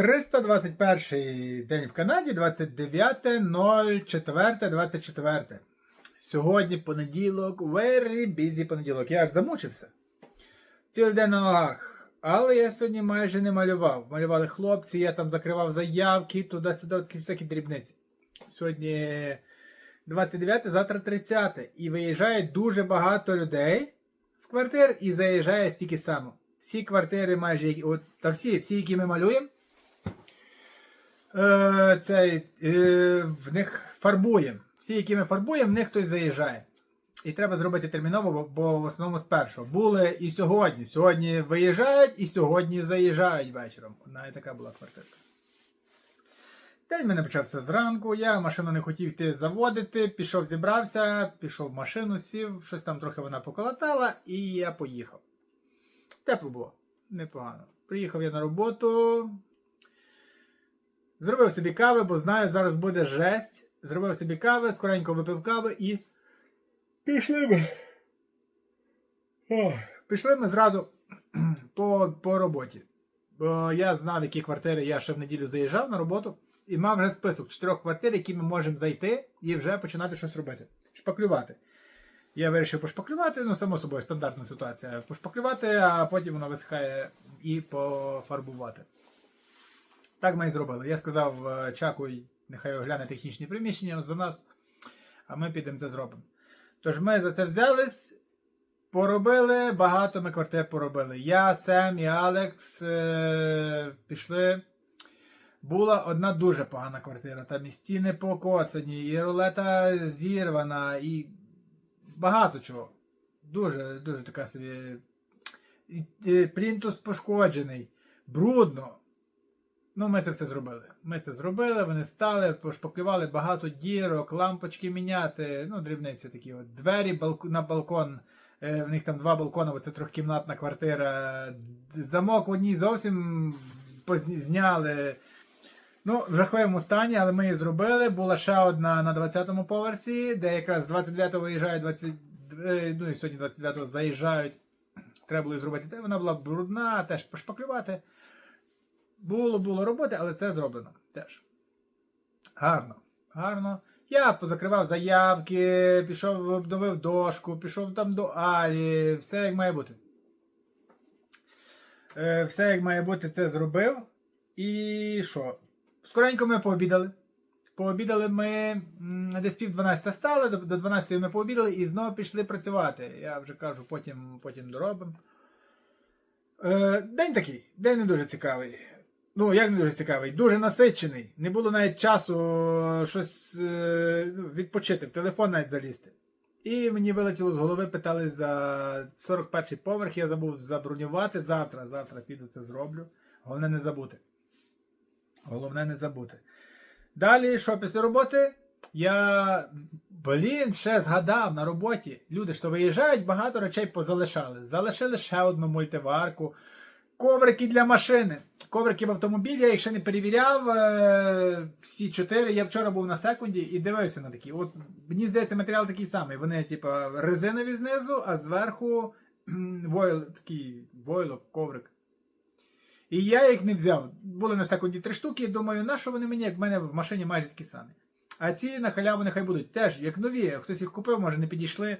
321 день в Канаді, 29.04.24. Сьогодні понеділок, very busy понеділок. Я аж замучився. Цілий день на ногах. Але я сьогодні майже не малював. Малювали хлопці, я там закривав заявки, туди-сюди, всякі дрібниці. Сьогодні 29, завтра 30. І виїжджає дуже багато людей з квартир і заїжджає стільки само. Всі квартири майже, от, та всі, всі, які ми малюємо, е, цей, е, в них фарбуємо. Всі, які ми фарбуємо, в них хтось заїжджає. І треба зробити терміново, бо, в основному з першого. Були і сьогодні. Сьогодні виїжджають, і сьогодні заїжджають вечором. Одна і така була квартирка. День мене почався зранку. Я машину не хотів йти заводити, пішов, зібрався, пішов в машину, сів, щось там трохи вона поколотала, і я поїхав. Тепло було, непогано. Приїхав я на роботу. Зробив собі кави, бо знаю, зараз буде жесть. Зробив собі кави, скоренько випив кави і. Пішли ми. Ох. Пішли ми зразу по, по роботі. Бо я знав, які квартири я ще в неділю заїжджав на роботу, і мав вже список чотирьох квартир, які ми можемо зайти і вже починати щось робити. Шпаклювати. Я вирішив пошпаклювати, ну, само собою, стандартна ситуація. Пошпаклювати, а потім воно висихає і пофарбувати. Так ми і зробили. Я сказав е, Чаку, нехай огляне технічні приміщення за нас, а ми підемо це зробимо. Тож ми за це взялись, поробили, багато ми квартир поробили. Я, Сем і Алекс е, пішли. Була одна дуже погана квартира. Там і стіни покоцані, і рулета зірвана, і багато чого. Дуже, дуже така собі. І, Плінтус пошкоджений, брудно. Ну, ми це все зробили. Ми це зробили, вони стали, пошпаклювали багато дірок, лампочки міняти, ну, дрібниці такі. От. Двері балк... на балкон. Е, в них там два балкони, бо це трьохкімнатна квартира. Замок в одній зовсім зняли. Ну, в жахливому стані, але ми її зробили. Була ще одна на 20-му поверсі, де якраз 29-го виїжджають, 20... е, ну і сьогодні 29-го заїжджають. Треба було її зробити. Вона була брудна, теж пошпаклювати. Було, було роботи, але це зроблено теж. Гарно. Гарно. Я позакривав заявки, пішов, обновив дошку, пішов там до Алі, все як має бути. Е, все як має бути, це зробив. І що? Скоренько ми пообідали. Пообідали ми десь пів 12 стали, до, до 12 ми пообідали і знову пішли працювати. Я вже кажу, потім, потім доробимо. Е, день такий, день не дуже цікавий. Ну, як не дуже цікавий, дуже насичений. Не було навіть часу щось е, ну, відпочити, в телефон навіть залізти. І мені вилетіло з голови, питали за 41-й поверх, я забув забронювати завтра. Завтра піду це зроблю. Головне не забути. Головне не забути. Далі, що після роботи? Я, блін, ще згадав на роботі. Люди, що виїжджають, багато речей позалишали. Залишили ще одну мультиварку, коврики для машини. Коврики в автомобілі, я їх ще не перевіряв. е, Всі чотири. Я вчора був на секунді і дивився на такі. От мені здається, матеріал такий самий. Вони, типа, резинові знизу, а зверху войл, такий войлок, коврик. І я їх не взяв. Були на секунді три штуки. Думаю, на що вони мені, як в мене в машині майже такі самі. А ці на халяву нехай будуть теж як нові. Хтось їх купив, може не підійшли.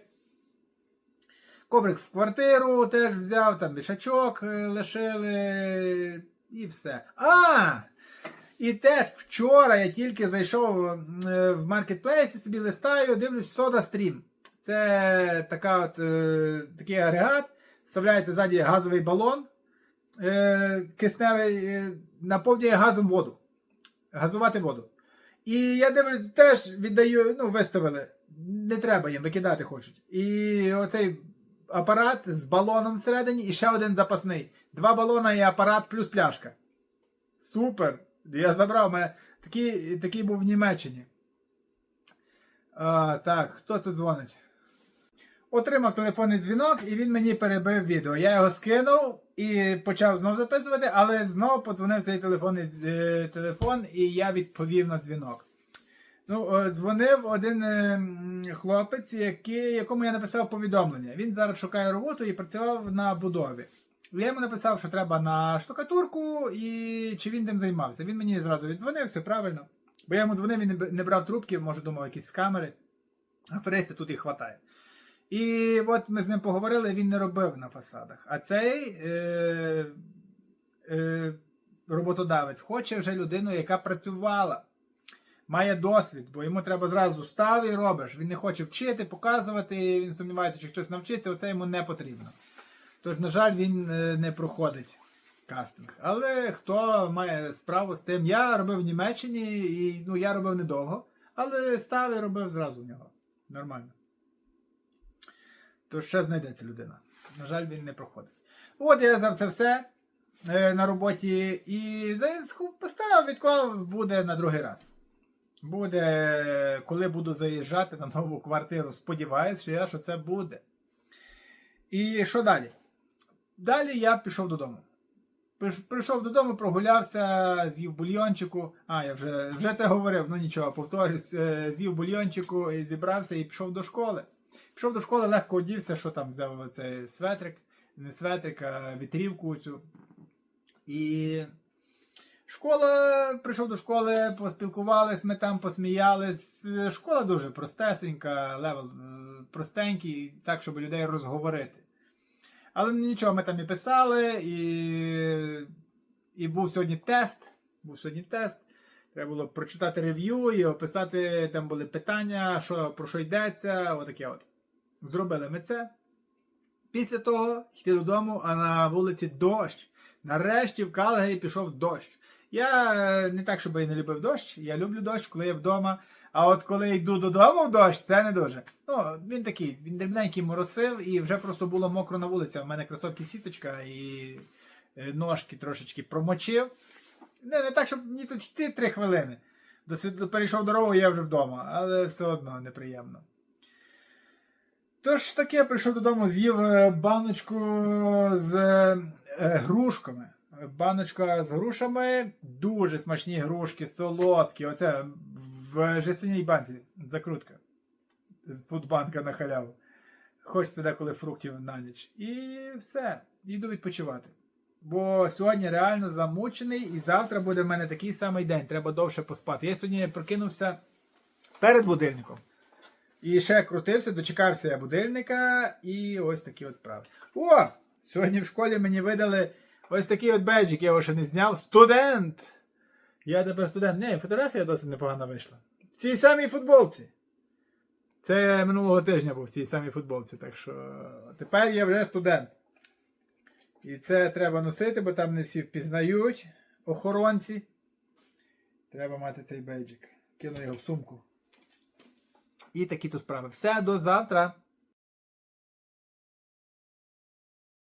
Коврик в квартиру теж взяв, там бішачок е, лишили і все. А! І теж вчора я тільки зайшов е, в маркетплейсі, собі листаю, дивлюсь Soda Stream. Це така от, е, такий агрегат. Вставляється ззаді газовий балон кисневий, наповнює газом воду. Газувати воду. І я дивлюсь, теж віддаю, ну, виставили. Не треба їм, викидати хочуть. І оцей апарат з балоном всередині і ще один запасний. Два балона і апарат плюс пляшка. Супер! Я забрав. Мене такий, такий був в Німеччині. А, так, хто тут дзвонить? Отримав телефонний дзвінок, і він мені перебив відео. Я його скинув і почав знову записувати, але знову подзвонив цей телефонний е, телефон, і я відповів на дзвінок. Ну, е, дзвонив один е, хлопець, який, якому я написав повідомлення. Він зараз шукає роботу і працював на будові. Я йому написав, що треба на штукатурку і чи він тим займався. Він мені зразу віддзвонив, все правильно. Бо я йому дзвонив, він не брав трубки, може думав, якісь з камери. Аферисти тут їх хватає. І от ми з ним поговорили, він не робив на фасадах. А цей е, е, роботодавець хоче вже людину, яка працювала, має досвід, бо йому треба зразу став і робиш. Він не хоче вчити, показувати, він сумнівається, чи хтось навчиться, оце йому не потрібно. Тож, на жаль, він е, не проходить кастинг. Але хто має справу з тим, я робив в Німеччині, і ну, я робив недовго, але став і робив зразу в нього. Нормально. То ще знайдеться людина. На жаль, він не проходить. От я взяв це все е, на роботі і за- поставив, відклав, буде на другий раз. Буде, коли буду заїжджати на нову квартиру. Сподіваюсь, що я що це буде. І що далі? Далі я пішов додому. Прийшов додому, прогулявся, з'їв бульйончику. А, я вже, вже це говорив, ну нічого, повторюсь, е, з'їв бульйончику, і зібрався і пішов до школи. Пішов до школи, легко одівся, що там взяв цей светрик, не светрик, а вітрівку цю. І школа, прийшов до школи, поспілкувались, ми там посміялись. Школа дуже простесенька, левел е, простенький, так, щоб людей розговорити. Але нічого, ми там і писали, і, і був сьогодні тест. Був сьогодні тест. Треба було прочитати рев'ю і описати, там були питання, що, про що йдеться, отаке от. Зробили ми це. Після того йти додому, а на вулиці дощ. Нарешті в Калгарі пішов дощ. Я е, не так, щоб я не любив дощ. Я люблю дощ, коли я вдома. А от коли йду додому в дощ, це не дуже. Ну, він такий, він дрібненький моросив, і вже просто було мокро на вулиці. У мене кросовки сіточка і е, ножки трошечки промочив. Не, не так, щоб мені тут йти три хвилини. До світло перейшов дорогу, я вже вдома, але все одно неприємно. Тож таке прийшов додому, з'їв е, баночку з грушками. Баночка з грушами, дуже смачні грушки, солодкі. Оце в жестяній банці закрутка. З фудбанка на халяву. Хочеться деколи фруктів на ніч. І все. Йду відпочивати. Бо сьогодні реально замучений, і завтра буде в мене такий самий день. Треба довше поспати. Я сьогодні прокинувся перед будильником. І ще крутився, дочекався я будильника, і ось такі от справи. О! Сьогодні в школі мені видали ось такий от беджик, я його ще не зняв. Студент! Я тепер студент. Не, фотографія досить непогана вийшла. В цій самій футболці. Це минулого тижня був в цій самій футболці, так що тепер я вже студент. І це треба носити, бо там не всі впізнають охоронці. Треба мати цей бейджик. Кину його в сумку. І такі то справи. Все, до завтра.